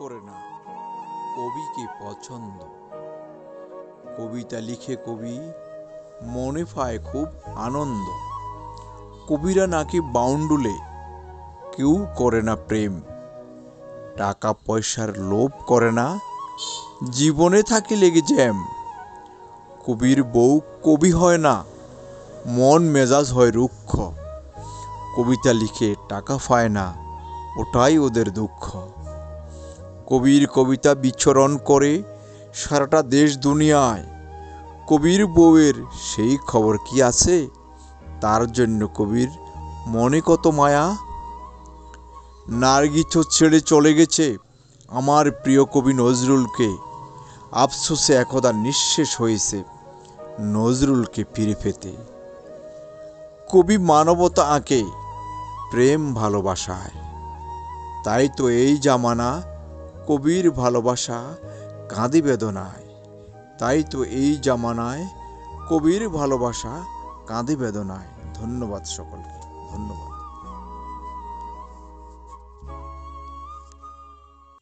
করে না। কবিকে পছন্দ? কবিতা লিখে কবি মনে পায় খুব আনন্দ। কবিরা নাকি বাউন্ডুলে কেউ করে না প্রেম। টাকা পয়সার লোভ করে না। জীবনে থাকি লেগে জ্যাম। কবির বউ কবি হয় না, মন মেজাজ হয় রুক্ষ। কবিতা লিখে টাকা পায় না, ওটাই ওদের দুঃখ। কবির কবিতা বিচরণ করে সারাটা দেশ দুনিয়ায়। কবির বউয়ের সেই খবর কি আছে? তার জন্য কবির মনে কত মায়া? নার্গিছ ছেড়ে চলে গেছে আমার প্রিয় কবি নজরুলকে। আফসোসে একদা নিঃশেষ হয়েছে নজরুলকে ফিরে পেতে। কবি মানবতা আঁকে, প্রেম ভালোবাসায়। তাই তো এই জামানা কবির ভালোবাসা কাঁদি বেদনায়। তাই তো এই জামানায় কবির ভালোবাসা কাঁদি বেদনায়। ধন্যবাদ সকলকে। ধন্যবাদ।